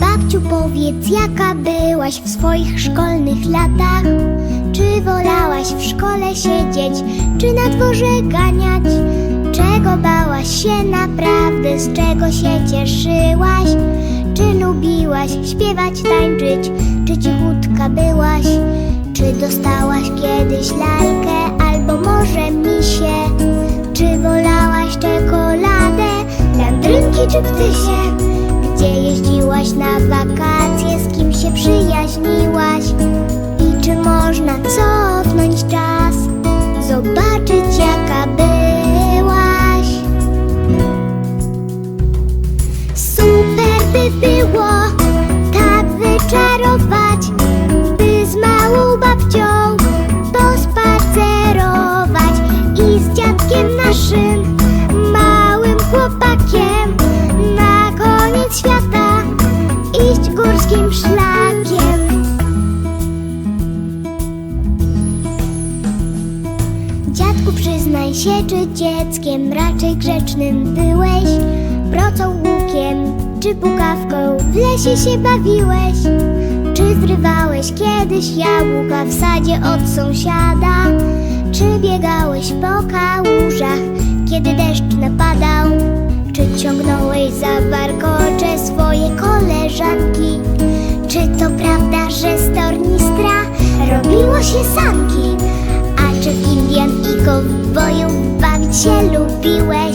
Babciu, powiedz, jaka byłaś w swoich szkolnych latach? Czy wolałaś w szkole siedzieć, czy na dworze ganiać? Czego bałaś się naprawdę, z czego się cieszyłaś? Czy lubiłaś śpiewać, tańczyć, czy cichutka byłaś? Czy dostałaś kiedyś lalkę, albo może misie? Czy wolałaś czekoladę, landrynki czy ptysie? Gdzie jeździłaś na wakacje, przyznaj się, czy dzieckiem raczej grzecznym byłeś? Procą łukiem czy pukawką w lesie się bawiłeś? Czy zrywałeś kiedyś jabłka w sadzie od sąsiada? Czy biegałeś po kałużach, kiedy deszcz napadał? Czy ciągnąłeś za warkocze swoje koleżanki? Czy to prawda, że z się lubiłeś?